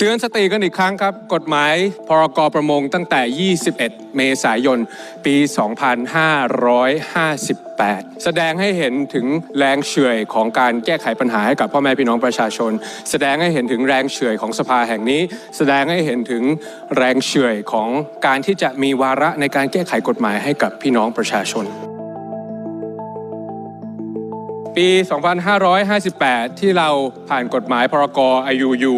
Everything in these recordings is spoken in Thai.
เตือนสติกันอีกครั้งครับ กฎหมายพรกประมงตั้งแต่ 21 เมษายน ปี 2558 แสดงให้เห็นถึงแรงเฉื่อยของการแก้ไขปัญหาให้กับพ่อแม่พี่น้องประชาชน แสดงให้เห็นถึงแรงเฉื่อยของสภาแห่งนี้ แสดงให้เห็นถึงแรงเฉื่อยของการที่จะมีวาระในการแก้ไขกฎหมายให้กับพี่น้องประชาชนปี 2558 ที่เราผ่านกฎหมายพรก IUU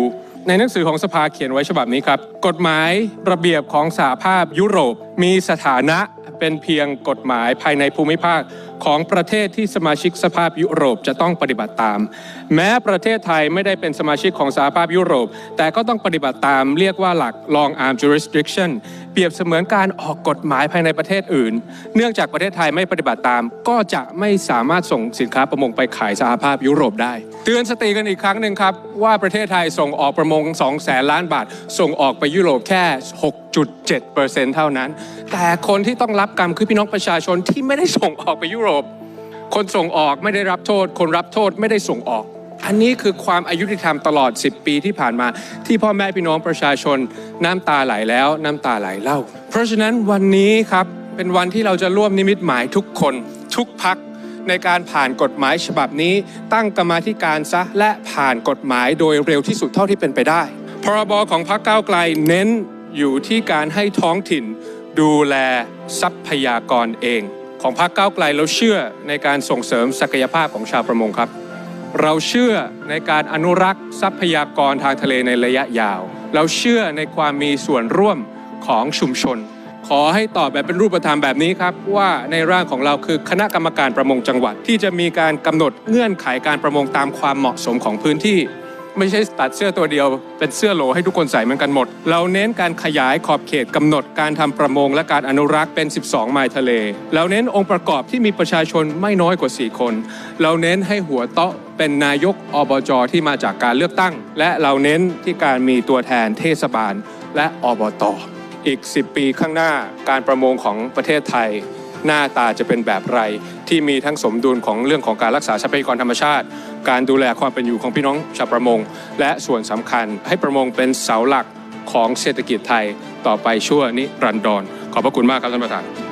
ในหนังสือของสภาเขียนไว้ฉบับนี้ครับ กฎหมายระเบียบของสหภาพยุโรป มีสถานะเป็นเพียงกฎหมายภายในภูมิภาคของประเทศที่สมาชิกสภาพยุโรปจะต้องปฏิบัติตาม แม้ประเทศไทยไม่ได้เป็นสมาชิกของสหภาพยุโรป แต่ก็ต้องปฏิบัติตามเรียกว่าหลัก long arm jurisdiction เปรียบเสมือนการออกกฎหมายภายในประเทศอื่น เนื่องจากประเทศไทยไม่ปฏิบัติตาม ก็จะไม่สามารถส่งสินค้าประมงไปขายสหภาพยุโรปได้ เตือนสติกันอีกครั้งหนึ่งครับ ว่าประเทศไทยส่งออกประมง2แสนล้านบาท ส่งออกไปยุโรปแค่ 6.7%เท่านั้น แต่คนที่ต้องรับกรรมคือพี่น้องประชาชนที่ไม่ได้ส่งออกไปยุโรป คนส่งออกไม่ได้รับโทษ คนรับโทษไม่ได้ส่งออก อันนี้คือความอายุติธรรมตลอด 10 ปีที่ผ่านมา ที่พ่อแม่พี่น้องประชาชนน้ำตาไหลแล้วน้ำตาไหลเล่า เพราะฉะนั้นวันนี้ครับเป็นวันที่เราจะร่วมนิมิตหมายทุกคน ทุกพักในการผ่านกฎหมายฉบับนี้ ตั้งกรรมาธิการซะและผ่านกฎหมายโดยเร็วที่สุดเท่าที่เป็นไปได้ พรบของพรรคก้าวไกลเน้นอยู่ที่การให้ท้องถิ่น ดูแลทรัพยากรเอง ของพรรคก้าวไกลเราเชื่อในการส่งเสริมศักยภาพของชาวประมงครับ เราเชื่อในการอนุรักษ์ทรัพยากรทางทะเลในระยะยาว เราเชื่อในความมีส่วนร่วมของชุมชน ขอให้ตอบแบบเป็นรูปธรรมแบบนี้ครับ ว่าในร่างของเราคือคณะกรรมการประมงจังหวัด ที่จะมีการกำหนดเงื่อนไขการประมงตามความเหมาะสมของพื้นที่ ไม่ใช่ตัดเสื้อตัวเดียว เป็นเสื้อโหลให้ทุกคนใส่เหมือนกันหมด เราเน้นการขยายขอบเขตกำหนดการทำประมงและการอนุรักษ์เป็น 12 ไมล์ทะเล เราเน้นองค์ประกอบที่มีประชาชนไม่น้อยกว่า 4 คน เราเน้นให้หัวโต๊ะเป็นนายกอบจที่มาจากการเลือกตั้ง และเราเน้นที่การมีตัวแทนเทศบาลและอบตอีก 10 ปีข้างหน้าการประมงของประเทศไทย หน้าตาจะเป็นแบบไร ที่มีทั้งสมดุลของเรื่องของการรักษาทรัพยากรธรรมชาติ การดูแลความเป็นอยู่ของพี่น้องชาวประมง และส่วนสำคัญให้ประมงเป็นเสาหลักของเศรษฐกิจไทยต่อไปชั่วนิรันดรขอบพระคุณมากครับท่านประธาน